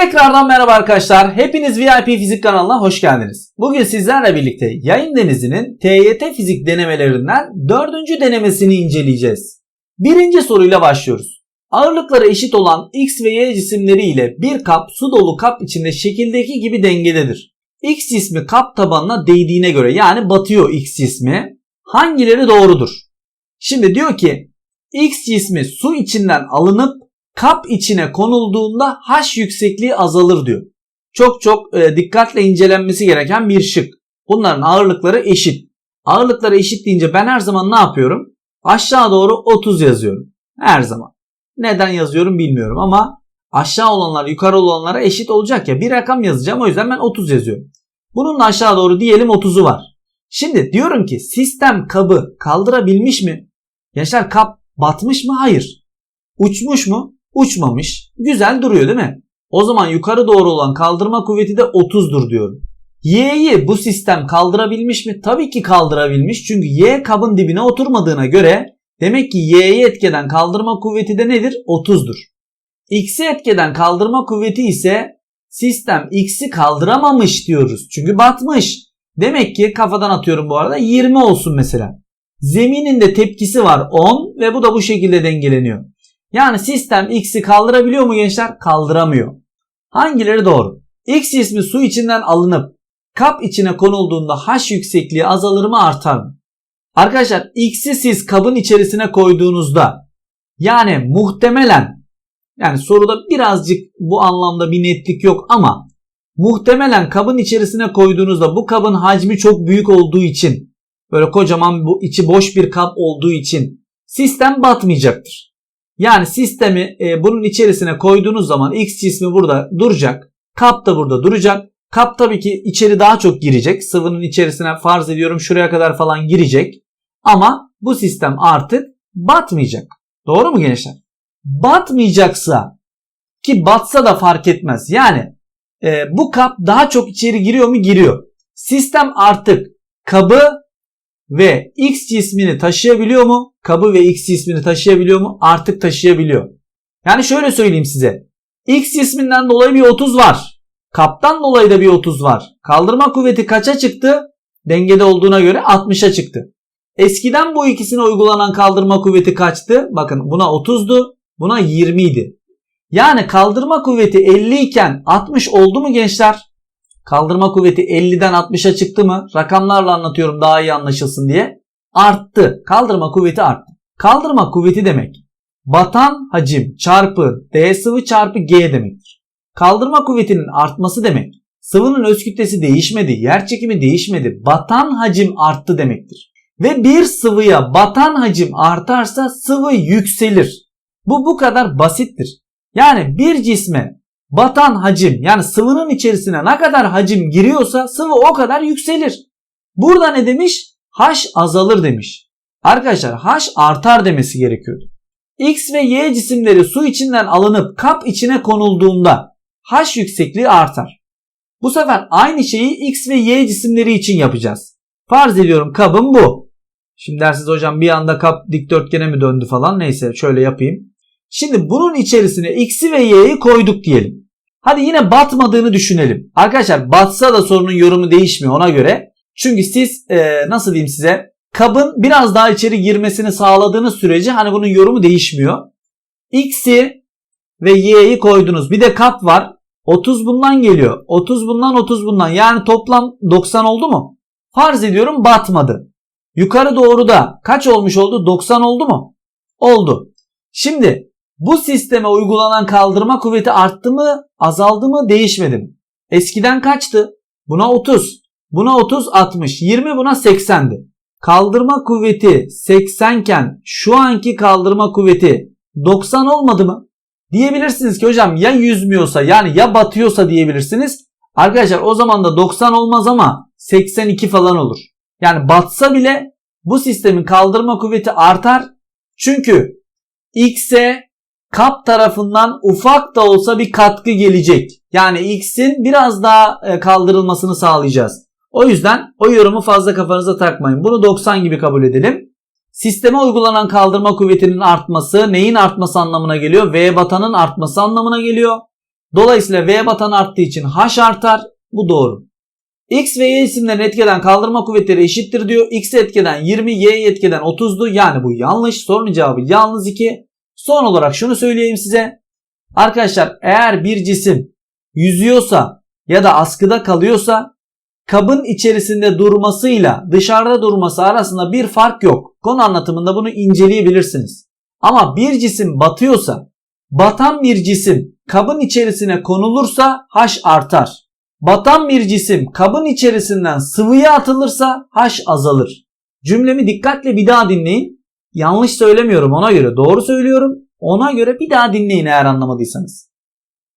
Tekrardan merhaba arkadaşlar. Hepiniz VIP Fizik kanalına hoş geldiniz. Bugün sizlerle birlikte yayın denizinin TYT fizik denemelerinden dördüncü denemesini inceleyeceğiz. Birinci soruyla başlıyoruz. Ağırlıkları eşit olan X ve Y cisimleri ile bir kap su dolu kap içinde şekildeki gibi dengededir. X cismi kap tabanına değdiğine göre yani batıyor X cismi. Hangileri doğrudur? Şimdi diyor ki X cismi su içinden alınıp kap içine konulduğunda H yüksekliği azalır diyor. Çok çok e, dikkatle incelenmesi gereken bir şık. Bunların ağırlıkları eşit. Ağırlıkları eşit deyince ben her zaman ne yapıyorum? Aşağı doğru 30 yazıyorum. Her zaman. Neden yazıyorum bilmiyorum ama aşağı olanlar yukarı olanlara eşit olacak ya. Bir rakam yazacağım o yüzden ben 30 yazıyorum. Bunun da aşağı doğru diyelim 30'u var. Şimdi diyorum ki sistem kabı kaldırabilmiş mi? Yaşar kap batmış mı? Hayır. Uçmuş mu? Uçmamış. Güzel duruyor değil mi? O zaman yukarı doğru olan kaldırma kuvveti de 30'dur diyorum. Y'yi bu sistem kaldırabilmiş mi? Tabii ki kaldırabilmiş. Çünkü Y kabın dibine oturmadığına göre demek ki Y'yi etkeden kaldırma kuvveti de nedir? 30'dur. X'i etkeden kaldırma kuvveti ise sistem X'i kaldıramamış diyoruz. Çünkü batmış. Demek ki kafadan atıyorum bu arada 20 olsun mesela. Zeminin de tepkisi var 10 ve bu da bu şekilde dengeleniyor. Yani sistem X'i kaldırabiliyor mu gençler? Kaldıramıyor. Hangileri doğru? X ismi su içinden alınıp kap içine konulduğunda H yüksekliği azalır mı artar mı? Arkadaşlar X'i siz kabın içerisine koyduğunuzda yani muhtemelen yani soruda birazcık bu anlamda bir netlik yok ama muhtemelen kabın içerisine koyduğunuzda bu kabın hacmi çok büyük olduğu için böyle kocaman bu içi boş bir kap olduğu için sistem batmayacaktır. Yani sistemi e, bunun içerisine koyduğunuz zaman X cismi burada duracak. Kap da burada duracak. Kap tabii ki içeri daha çok girecek. Sıvının içerisine farz ediyorum şuraya kadar falan girecek. Ama bu sistem artık batmayacak. Doğru mu gençler? Batmayacaksa ki batsa da fark etmez. Yani e, bu kap daha çok içeri giriyor mu? Giriyor. Sistem artık kabı ve X cismini taşıyabiliyor mu? Kabı ve X cismini taşıyabiliyor mu? Artık taşıyabiliyor. Yani şöyle söyleyeyim size. X cisminden dolayı bir 30 var. Kaptan dolayı da bir 30 var. Kaldırma kuvveti kaça çıktı? Dengede olduğuna göre 60'a çıktı. Eskiden bu ikisine uygulanan kaldırma kuvveti kaçtı? Bakın buna 30'du, buna 20 idi. Yani kaldırma kuvveti 50 iken 60 oldu mu gençler? Kaldırma kuvveti 50'den 60'a çıktı mı? Rakamlarla anlatıyorum daha iyi anlaşılsın diye. Arttı. Kaldırma kuvveti arttı. Kaldırma kuvveti demek. Batan hacim çarpı D sıvı çarpı G demektir. Kaldırma kuvvetinin artması demek. Sıvının öz kütlesi değişmedi, yer çekimi değişmedi. Batan hacim arttı demektir. Ve bir sıvıya batan hacim artarsa sıvı yükselir. Bu bu kadar basittir. Yani bir cisme batan hacim yani sıvının içerisine ne kadar hacim giriyorsa sıvı o kadar yükselir. Burada ne demiş? H azalır demiş. Arkadaşlar H artar demesi gerekiyordu. X ve Y cisimleri su içinden alınıp kap içine konulduğunda H yüksekliği artar. Bu sefer aynı şeyi X ve Y cisimleri için yapacağız. Farz ediyorum kabım bu. Şimdi dersiniz hocam bir anda kap dikdörtgene mi döndü falan neyse şöyle yapayım. Şimdi bunun içerisine X'i ve Y'yi koyduk diyelim. Hadi yine batmadığını düşünelim. Arkadaşlar batsa da sorunun yorumu değişmiyor ona göre. Çünkü siz e, nasıl diyeyim size kabın biraz daha içeri girmesini sağladığınız sürece hani bunun yorumu değişmiyor. X'i ve Y'yi koydunuz. Bir de kap var. 30 bundan geliyor. 30 bundan 30 bundan. Yani toplam 90 oldu mu? Farz ediyorum batmadı. Yukarı doğru da kaç olmuş oldu? 90 oldu mu? Oldu. Şimdi bu sisteme uygulanan kaldırma kuvveti arttı mı, azaldı mı, değişmedi mi? Eskiden kaçtı? Buna 30. Buna 30, 60. 20 buna 80'di. Kaldırma kuvveti 80 iken şu anki kaldırma kuvveti 90 olmadı mı? Diyebilirsiniz ki hocam ya yüzmüyorsa yani ya batıyorsa diyebilirsiniz. Arkadaşlar o zaman da 90 olmaz ama 82 falan olur. Yani batsa bile bu sistemin kaldırma kuvveti artar. Çünkü X'e kap tarafından ufak da olsa bir katkı gelecek. Yani X'in biraz daha e, kaldırılmasını sağlayacağız. O yüzden o yorumu fazla kafanıza takmayın. Bunu 90 gibi kabul edelim. Sisteme uygulanan kaldırma kuvvetinin artması neyin artması anlamına geliyor? V batanın artması anlamına geliyor. Dolayısıyla V batan arttığı için H artar. Bu doğru. X ve Y isimlerini etkeden kaldırma kuvvetleri eşittir diyor. X'e etkeden 20, Y'ye etkeden 30'du. Yani bu yanlış. Sorunun cevabı yalnız 2. Son olarak şunu söyleyeyim size. Arkadaşlar eğer bir cisim yüzüyorsa ya da askıda kalıyorsa kabın içerisinde durmasıyla dışarıda durması arasında bir fark yok. Konu anlatımında bunu inceleyebilirsiniz. Ama bir cisim batıyorsa, batan bir cisim kabın içerisine konulursa H artar. Batan bir cisim kabın içerisinden sıvıya atılırsa H azalır. Cümlemi dikkatle bir daha dinleyin. Yanlış söylemiyorum ona göre doğru söylüyorum. Ona göre bir daha dinleyin eğer anlamadıysanız.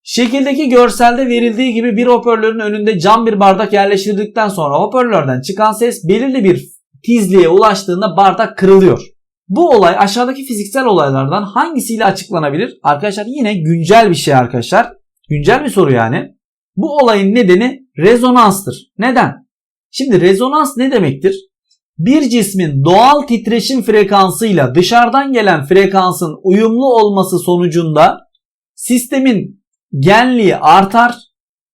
Şekildeki görselde verildiği gibi bir hoparlörün önünde cam bir bardak yerleştirdikten sonra hoparlörden çıkan ses belirli bir tizliğe ulaştığında bardak kırılıyor. Bu olay aşağıdaki fiziksel olaylardan hangisiyle açıklanabilir? Arkadaşlar yine güncel bir şey arkadaşlar. Güncel bir soru yani. Bu olayın nedeni rezonanstır. Neden? Şimdi rezonans ne demektir? Bir cismin doğal titreşim frekansıyla dışarıdan gelen frekansın uyumlu olması sonucunda sistemin genliği artar.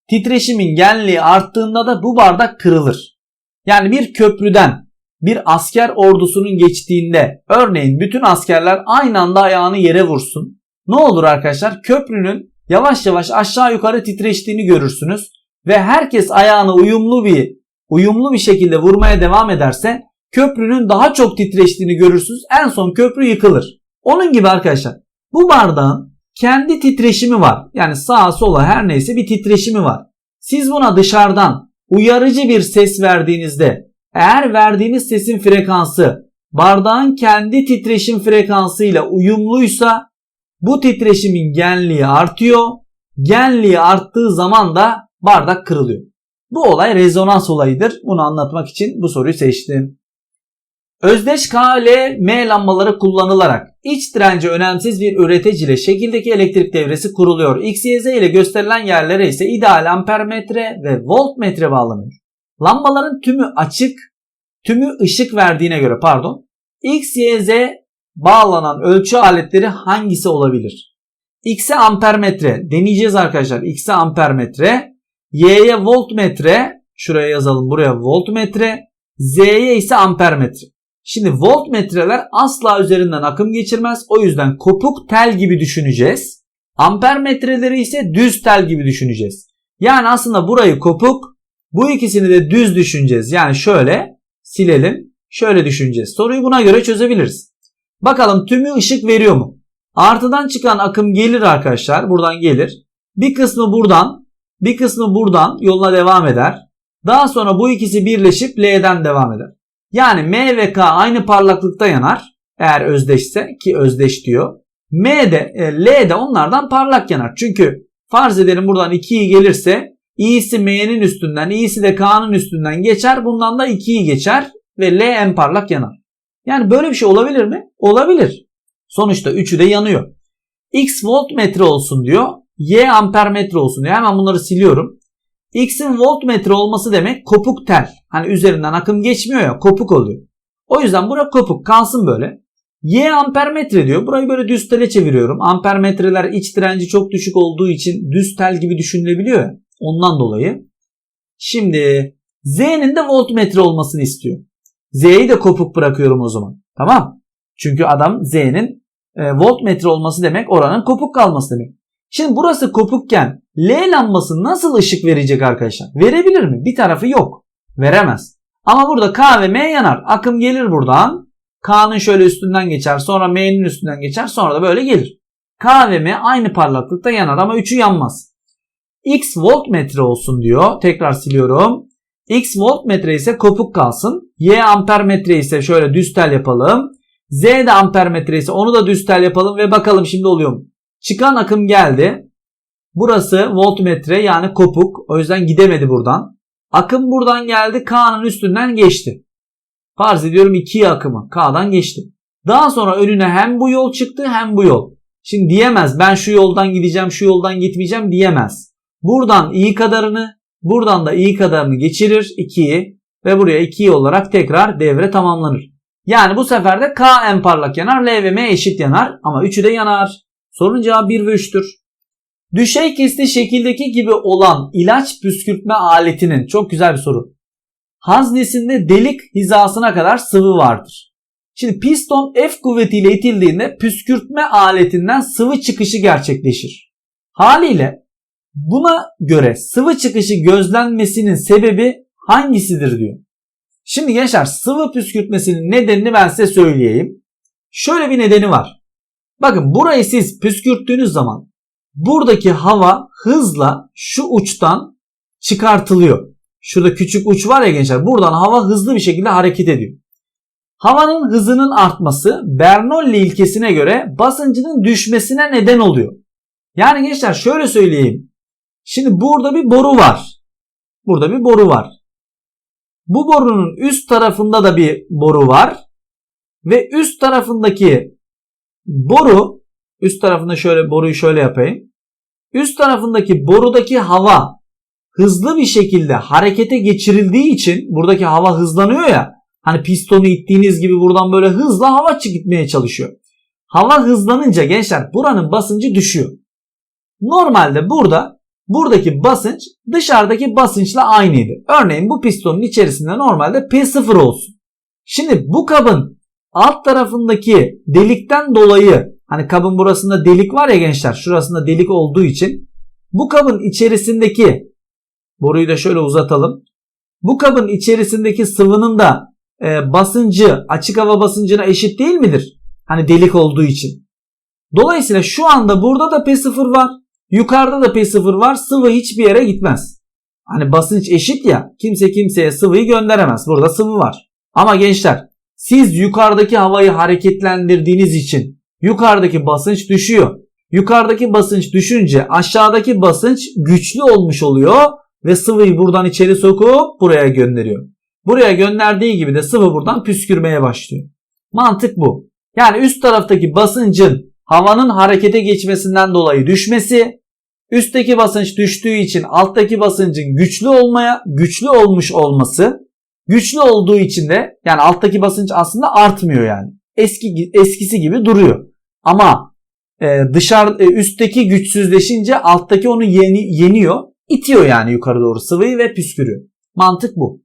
Titreşimin genliği arttığında da bu bardak kırılır. Yani bir köprüden bir asker ordusunun geçtiğinde örneğin bütün askerler aynı anda ayağını yere vursun. Ne olur arkadaşlar? Köprünün yavaş yavaş aşağı yukarı titreştiğini görürsünüz ve herkes ayağını uyumlu bir uyumlu bir şekilde vurmaya devam ederse köprünün daha çok titreştiğini görürsünüz. En son köprü yıkılır. Onun gibi arkadaşlar bu bardağın kendi titreşimi var. Yani sağa sola her neyse bir titreşimi var. Siz buna dışarıdan uyarıcı bir ses verdiğinizde eğer verdiğiniz sesin frekansı bardağın kendi titreşim frekansıyla uyumluysa bu titreşimin genliği artıyor. Genliği arttığı zaman da bardak kırılıyor. Bu olay rezonans olayıdır. Bunu anlatmak için bu soruyu seçtim. Özdeş KL-M lambaları kullanılarak iç direnci önemsiz bir üretici ile şekildeki elektrik devresi kuruluyor. X, Y, Z ile gösterilen yerlere ise ideal ampermetre ve voltmetre bağlanıyor. Lambaların tümü açık, tümü ışık verdiğine göre pardon. X, Y, Z bağlanan ölçü aletleri hangisi olabilir? X'e ampermetre deneyeceğiz arkadaşlar. X'e ampermetre, Y'ye voltmetre, şuraya yazalım buraya voltmetre, Z'ye ise ampermetre. Şimdi voltmetreler asla üzerinden akım geçirmez. O yüzden kopuk tel gibi düşüneceğiz. Ampermetreleri ise düz tel gibi düşüneceğiz. Yani aslında burayı kopuk, bu ikisini de düz düşüneceğiz. Yani şöyle silelim, şöyle düşüneceğiz. Soruyu buna göre çözebiliriz. Bakalım tümü ışık veriyor mu? Artıdan çıkan akım gelir arkadaşlar. Buradan gelir. Bir kısmı buradan, bir kısmı buradan yoluna devam eder. Daha sonra bu ikisi birleşip L'den devam eder. Yani M ve K aynı parlaklıkta yanar. Eğer özdeşse ki özdeş diyor. M de e, L de onlardan parlak yanar. Çünkü farz edelim buradan 2'yi gelirse i'si M'nin üstünden i'si de K'nın üstünden geçer. Bundan da 2'yi geçer ve L en parlak yanar. Yani böyle bir şey olabilir mi? Olabilir. Sonuçta üçü de yanıyor. X voltmetre olsun diyor. Y ampermetre olsun diyor. Hemen bunları siliyorum. X'in voltmetre olması demek kopuk tel. Hani üzerinden akım geçmiyor ya kopuk oluyor. O yüzden bura kopuk kalsın böyle. Y ampermetre diyor. Burayı böyle düz tele çeviriyorum. Ampermetreler iç direnci çok düşük olduğu için düz tel gibi düşünülebiliyor ya. Ondan dolayı. Şimdi Z'nin de voltmetre olmasını istiyor. Z'yi de kopuk bırakıyorum o zaman. Tamam. Çünkü adam Z'nin e, voltmetre olması demek oranın kopuk kalması demek. Şimdi burası kopukken L lambası nasıl ışık verecek arkadaşlar? Verebilir mi? Bir tarafı yok. Veremez. Ama burada K ve M yanar. Akım gelir buradan. K'nın şöyle üstünden geçer. Sonra M'nin üstünden geçer. Sonra da böyle gelir. K ve M aynı parlaklıkta yanar ama üçü yanmaz. X voltmetre olsun diyor. Tekrar siliyorum. X voltmetre ise kopuk kalsın. Y ampermetre ise şöyle düz tel yapalım. Z de ampermetre ise onu da düz tel yapalım ve bakalım şimdi oluyor mu? Çıkan akım geldi. Burası voltmetre yani kopuk. O yüzden gidemedi buradan. Akım buradan geldi. K'nın üstünden geçti. Farz ediyorum 2 akımı. K'dan geçti. Daha sonra önüne hem bu yol çıktı hem bu yol. Şimdi diyemez ben şu yoldan gideceğim şu yoldan gitmeyeceğim diyemez. Buradan i kadarını buradan da i kadarını geçirir 2'yi ve buraya 2 olarak tekrar devre tamamlanır. Yani bu sefer de K en parlak yanar L ve M eşit yanar ama üçü de yanar. Sorunun cevabı 1 ve 3'tür. Düşey kesti şekildeki gibi olan ilaç püskürtme aletinin çok güzel bir soru. Haznesinde delik hizasına kadar sıvı vardır. Şimdi piston F kuvvetiyle itildiğinde püskürtme aletinden sıvı çıkışı gerçekleşir. Haliyle buna göre sıvı çıkışı gözlenmesinin sebebi hangisidir diyor. Şimdi gençler sıvı püskürtmesinin nedenini ben size söyleyeyim. Şöyle bir nedeni var. Bakın burayı siz püskürttüğünüz zaman buradaki hava hızla şu uçtan çıkartılıyor. Şurada küçük uç var ya gençler. Buradan hava hızlı bir şekilde hareket ediyor. Havanın hızının artması Bernoulli ilkesine göre basıncının düşmesine neden oluyor. Yani gençler şöyle söyleyeyim. Şimdi burada bir boru var. Burada bir boru var. Bu borunun üst tarafında da bir boru var. Ve üst tarafındaki boru üst tarafında şöyle boruyu şöyle yapayım. Üst tarafındaki borudaki hava hızlı bir şekilde harekete geçirildiği için buradaki hava hızlanıyor ya. Hani pistonu ittiğiniz gibi buradan böyle hızla hava gitmeye çalışıyor. Hava hızlanınca gençler buranın basıncı düşüyor. Normalde burada buradaki basınç dışarıdaki basınçla aynıydı. Örneğin bu pistonun içerisinde normalde P0 olsun. Şimdi bu kabın alt tarafındaki delikten dolayı hani kabın burasında delik var ya gençler şurasında delik olduğu için bu kabın içerisindeki boruyu da şöyle uzatalım. Bu kabın içerisindeki sıvının da e, basıncı açık hava basıncına eşit değil midir? Hani delik olduğu için. Dolayısıyla şu anda burada da P0 var. Yukarıda da P0 var. Sıvı hiçbir yere gitmez. Hani basınç eşit ya. Kimse kimseye sıvıyı gönderemez. Burada sıvı var. Ama gençler siz yukarıdaki havayı hareketlendirdiğiniz için yukarıdaki basınç düşüyor. Yukarıdaki basınç düşünce aşağıdaki basınç güçlü olmuş oluyor ve sıvıyı buradan içeri sokup buraya gönderiyor. Buraya gönderdiği gibi de sıvı buradan püskürmeye başlıyor. Mantık bu. Yani üst taraftaki basıncın havanın harekete geçmesinden dolayı düşmesi, üstteki basınç düştüğü için alttaki basıncın güçlü olmaya, güçlü olmuş olması, güçlü olduğu için de yani alttaki basınç aslında artmıyor yani. Eski eskisi gibi duruyor. Ama e, dışarı e, üstteki güçsüzleşince alttaki onu yeni, yeniyor, itiyor yani yukarı doğru sıvıyı ve püskürüyor. Mantık bu.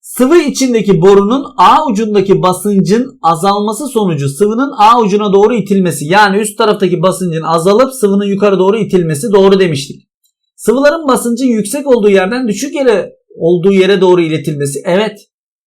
Sıvı içindeki borunun A ucundaki basıncın azalması sonucu sıvının A ucuna doğru itilmesi yani üst taraftaki basıncın azalıp sıvının yukarı doğru itilmesi doğru demiştik. Sıvıların basıncın yüksek olduğu yerden düşük yere olduğu yere doğru iletilmesi evet.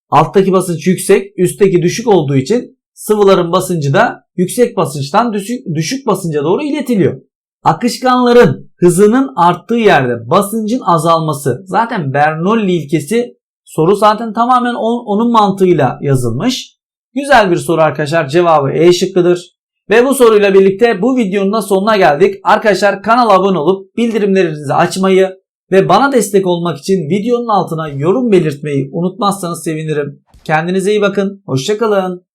Alttaki basınç yüksek, üstteki düşük olduğu için sıvıların basıncı da yüksek basınçtan düşük, düşük basınca doğru iletiliyor. Akışkanların hızının arttığı yerde basıncın azalması zaten Bernoulli ilkesi Soru zaten tamamen on, onun mantığıyla yazılmış. Güzel bir soru arkadaşlar. Cevabı E şıkkıdır. Ve bu soruyla birlikte bu videonun da sonuna geldik. Arkadaşlar kanala abone olup bildirimlerinizi açmayı ve bana destek olmak için videonun altına yorum belirtmeyi unutmazsanız sevinirim. Kendinize iyi bakın. Hoşçakalın.